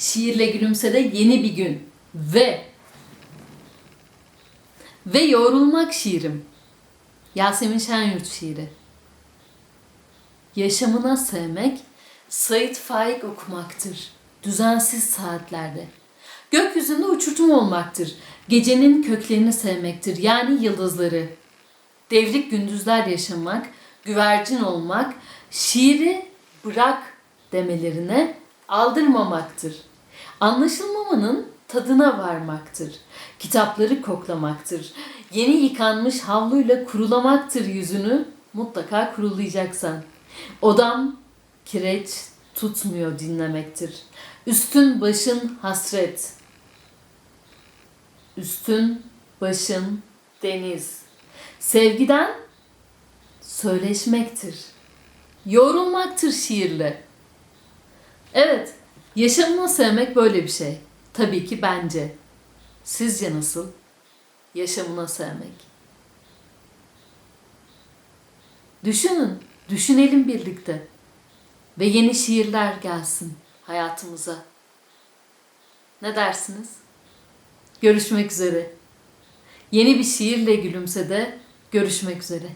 Şiirle gülümse de yeni bir gün. Ve ve yoğrulmak şiirim. Yasemin Şenyurt şiiri. Yaşamına sevmek, Sait Faik okumaktır. Düzensiz saatlerde. Gökyüzünde uçurtum olmaktır. Gecenin köklerini sevmektir. Yani yıldızları. Devrik gündüzler yaşamak, güvercin olmak, şiiri bırak demelerine aldırmamaktır. Anlaşılmamanın tadına varmaktır. Kitapları koklamaktır. Yeni yıkanmış havluyla kurulamaktır yüzünü. Mutlaka kurulayacaksan. Odam kireç tutmuyor dinlemektir. Üstün başın hasret. Üstün başın deniz. Sevgiden söyleşmektir. Yorulmaktır şiirle. Evet, yaşamını sevmek böyle bir şey. Tabii ki bence. Sizce nasıl? Yaşamına sevmek. Düşünün, düşünelim birlikte. Ve yeni şiirler gelsin hayatımıza. Ne dersiniz? Görüşmek üzere. Yeni bir şiirle gülümse de görüşmek üzere.